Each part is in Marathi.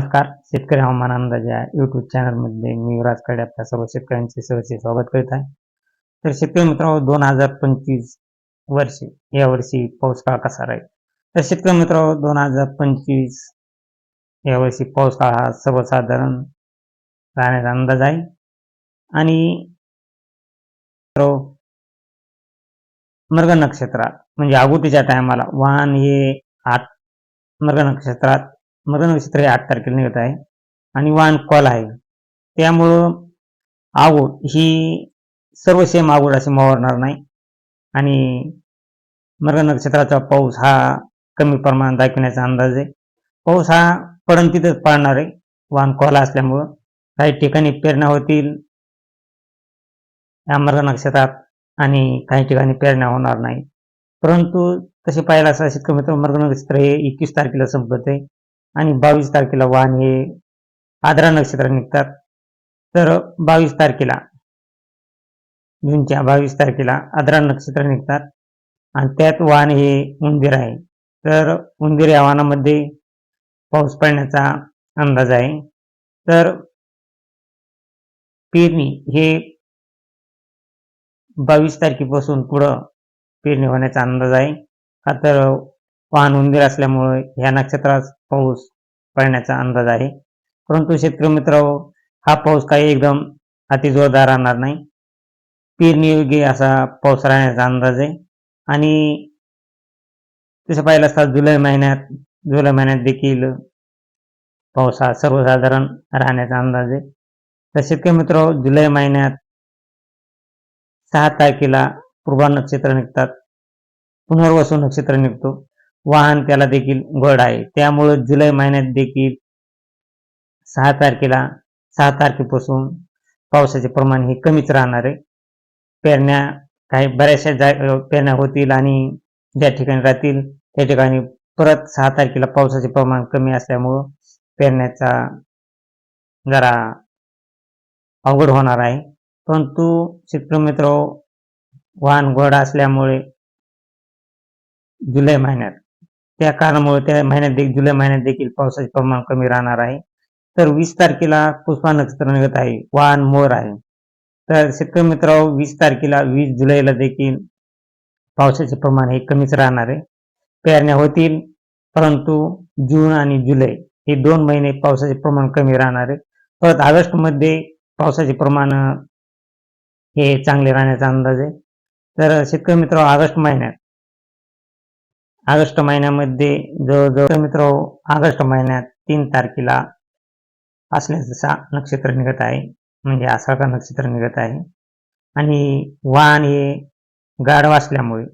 नमस्कार. शेतकरी हवामान अंदाज या युट्यूब चॅनलमध्ये मी युवराजकडे आपल्या सर्व शेतकऱ्यांचे सहर्ष स्वागत करीत आहे. तर शेतकरी मित्रांनो दोन हजार पंचवीस वर्षी या वर्षी पाऊस काळ कसा राहील? तर शेतकरी मित्रांनो दोन हजार पंचवीस या वर्षी पाऊस काळ हा सर्वसाधारण राहण्याचा अंदाज आहे. आणि मित्रांनो, मृग नक्षत्रात म्हणजे आगोतीच्या टायमाला वाहन हे आठ मृग नक्षत्रात मृग नक्षत्र हे आठ तारखेला निघत आहे. आणि वाहन कॉल आहे. त्यामुळं आवड ही सर्व सेम आवड अशी मावरणार नाही. आणि मरण नक्षत्राचा पाऊस हा कमी प्रमाणात दाखविण्याचा अंदाज आहे. पाऊस हा पडण तिथंच पाडणार आहे. वाहन कॉल असल्यामुळं काही ठिकाणी पेरण्या होतील. या मृग नक्षत्रात आणि काही ठिकाणी पेरण्या होणार नाही. परंतु तसे पाहायला असं शेतकरी मित्र मृग नक्षत्र हे एकवीस तारखेला संपत आहे. आणि बावीस तारखेला वाहन हे आद्रा नक्षत्र निघतात. तर बावीस तारखेला जूनच्या बावीस तारखेला आद्रा नक्षत्र निघतात. आणि त्यात वाहन हे उंदीर आहे. तर उंदीर या वाहनामध्ये पाऊस पडण्याचा अंदाज आहे. तर पेरणी हे बावीस तारखेपासून पुढं पेरणी होण्याचा अंदाज आहे. का तर वाहन उंदीर असल्यामुळे ह्या नक्षत्रात पाऊस पडण्याचा अंदाज आहे. परंतु शेतकरी मित्र हा पाऊस काही एकदम अति जोरदार राहणार नाही. पेरणी योग्य असा पाऊस राहण्याचा अंदाज आहे. आणि तसं पाहिलं असता जुलै महिन्यात जुलै महिन्यात देखील पाऊस हा सर्वसाधारण राहण्याचा अंदाज आहे. तर शेतकरी मित्र जुलै महिन्यात सहा तारखेला पूर्वा नक्षत्र निघतात. पुनर्वसू नक्षत्र निघतो. वाहन त्याला देखील गड आहे. त्यामुळे जुलै महिन्यात देखील सहा तारखेला सहा तारखेपासून पावसाचे प्रमाण हे कमीच राहणार आहे. पेरण्या काही बऱ्याचशा जा पेरण्या होतील आणि ज्या ठिकाणी राहतील त्या ठिकाणी परत सहा तारखेला पावसाचे प्रमाण कमी असल्यामुळं पेरण्याचा जरा अवघड होणार आहे. परंतु शेतकरी मित्र वाहन गोड असल्यामुळे जुलै महिन्यात त्या कारणामुळे त्या महिन्यात देखील जुलै महिन्यात देखील पावसाचे प्रमाण कमी राहणार आहे. तर वीस तारखेला पुष्पा नक्षत्र निघत आहे. वाहन मोर आहे. तर शेतकरी मित्र वीस तारखेला वीस जुलैला देखील पावसाचे प्रमाण हे कमीच राहणार आहे. पेरण्या होतील परंतु जून आणि जुलै हे दोन महिने पावसाचे प्रमाण कमी राहणार आहे. परत ऑगस्टमध्ये पावसाचे प्रमाण हे चांगले राहण्याचा अंदाज आहे. तर शेतकरी मित्र ऑगस्ट महिन्यात ऑगस्ट महिन्यामध्ये जवळजवळ मित्र ऑगस्ट महिन्यात तीन तारखेला असल्याचा नक्षत्र निघत आहे म्हणजे आसाळका नक्षत्र निघत आहे आणि वाहन हे गाढव असल्यामुळे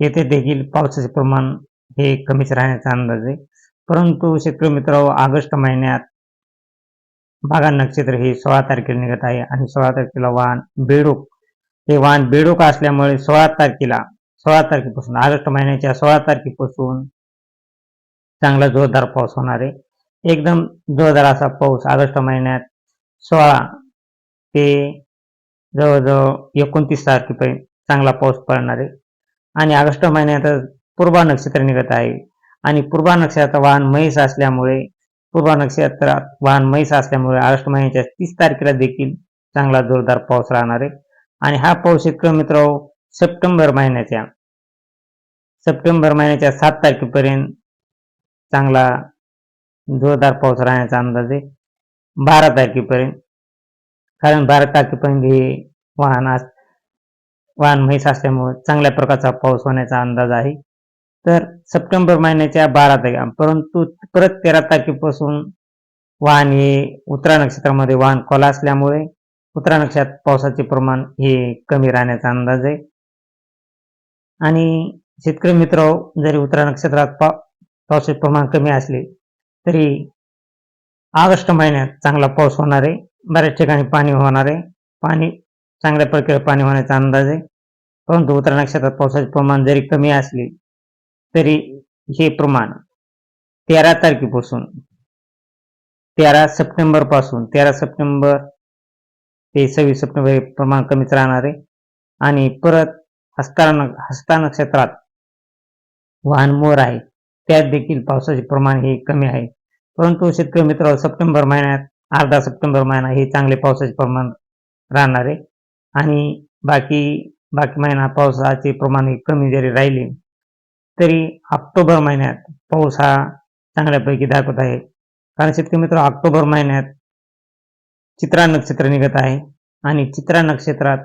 येथे देखील पावसाचे प्रमाण हे कमीच राहण्याचा अंदाज आहे. परंतु शेतकरी मित्र ऑगस्ट महिन्यात बागा नक्षत्र हे सोळा तारखेला निघत आहे आणि सोळा तारखेला वाहन बेडूक. हे वाहन बेडूक असल्यामुळे सोळा तारखेला सोळा तारखेपासून ऑगस्ट महिन्याच्या सोळा तारखेपासून चांगला जोरदार पाऊस होणार आहे. एकदम जोरदार असा पाऊस ऑगस्ट महिन्यात सोळा ते जवळजवळ एकोणतीस तारखेपर्यंत चांगला पाऊस पडणार आहे. आणि ऑगस्ट महिन्यात पूर्वा नक्षत्र निघत आहे. आणि पूर्वा नक्षत्रात वाहन म्हैस असल्यामुळे पूर्वा नक्षत्रात वाहन म्हैस असल्यामुळे ऑगस्ट महिन्याच्या तीस तारखेला देखील चांगला जोरदार पाऊस राहणार आहे. आणि हा पाऊस शेतकरी मित्र सप्टेंबर महिन्याच्या. सप्टेंबर महिन्याच्या सात तारखेपर्यंत चांगला जोरदार पाऊस राहण्याचा अंदाज आहे. बारा तारखेपर्यंत. कारण बारा तारखेपर्यंत हे वाहन अस वाहन म्हैस असल्यामुळे चांगल्या प्रकारचा पाऊस होण्याचा अंदाज आहे. तर सप्टेंबर महिन्याच्या बारा तारखे परंतु परत तेरा तारखेपासून वाहन हे उत्तरा नक्षत्रामध्ये वाहन खोला असल्यामुळे उत्तरा नक्षत्रात पावसाचे प्रमाण हे कमी राहण्याचा अंदाज आहे. आणि शेतकरी मित्र जरी उत्तरा नक्षत्रात पा पावसाचे प्रमाण कमी असले तरी ऑगस्ट महिन्यात चांगला पाऊस होणार आहे. बऱ्याच ठिकाणी पाणी होणार आहे. पाणी चांगल्या प्रकारे पाणी होण्याचा अंदाज आहे. परंतु उत्तरा नक्षत्रात पावसाचे प्रमाण जरी कमी असले तरी हे प्रमाण तेरा तारखेपासून तेरा सप्टेंबरपासून तेरा सप्टेंबर ते सव्वीस सप्टेंबर हे प्रमाण कमीच राहणार आहे. आणि परत हस्ता हस्ता नक्षत्रात वाहन मोर आहे. त्यात देखील पावसाचे प्रमाण हे कमी आहे. परंतु शेतकरी मित्र सप्टेंबर महिन्यात अर्धा सप्टेंबर महिना हे चांगले पावसाचे प्रमाण राहणार आहे. आणि बाकी बाकी महिना पावसाचे प्रमाण हे कमी जरी राहिले तरी ऑक्टोबर महिन्यात पाऊस हा चांगल्यापैकी दाखवत आहे. कारण शेतकरी मित्र ऑक्टोबर महिन्यात चित्रा नक्षत्र निघत आहे. आणि चित्रा नक्षत्रात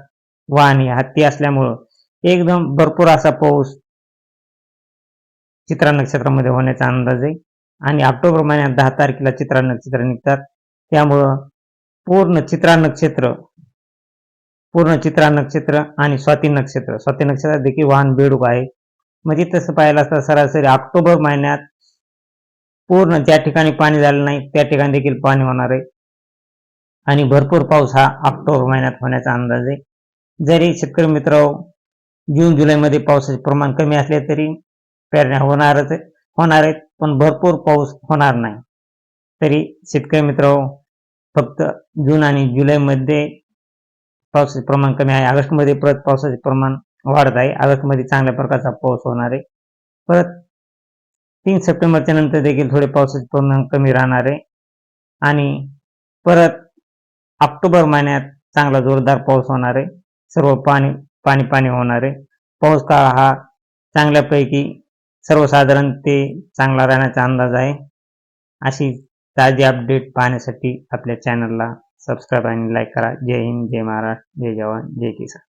वाहने हत्ती असल्यामुळं एकदम भरपूर असा पाऊस चित्रा नक्षत्रामध्ये होण्याचा अंदाज आहे. आणि ऑक्टोबर महिन्यात दहा तारखेला चित्रा नक्षत्र निघतात. त्यामुळं पूर्ण चित्रा नक्षत्र पूर्ण चित्रा नक्षत्र आणि स्वाती नक्षत्र. स्वाती नक्षत्रात देखील वाहन बेडूक आहे. म्हणजे तसं पाहिलं असता सरासरी ऑक्टोबर महिन्यात पूर्ण ज्या ठिकाणी पाणी झालं नाही त्या ठिकाणी देखील पाणी होणार आहे. आणि भरपूर पाऊस हा ऑक्टोबर महिन्यात होण्याचा अंदाज आहे. जरी शेतकरी मित्र जून जुलैमध्ये पावसाचे प्रमाण कमी असले तरी पेरण्या होणारच होणार आहेत पण भरपूर पाऊस होणार नाही. तरी शेतकरी मित्र फक्त जून आणि जुलैमध्ये पावसाचे प्रमाण कमी आहे. ऑगस्टमध्ये परत पावसाचे प्रमाण वाढत आहे. ऑगस्टमध्ये चांगल्या प्रकारचा पाऊस होणार आहे. परत तीन सप्टेंबरच्या नंतर देखील थोडे पावसाचे प्रमाण कमी राहणार आहे. आणि परत ऑक्टोबर महिन्यात चांगला जोरदार पाऊस होणार आहे. सर्व पाणी पाणी पाणी होणार आहे. पाऊस काळ हा चांगल्यापैकी सर्वसाधारण ते चांगला राहण्याचा अंदाज आहे. अशी ताजी अपडेट पाहण्यासाठी आपल्या चॅनलला सबस्क्राईब आणि लाईक करा. जय हिंद जय महाराष्ट्र जय जवान जय किसान.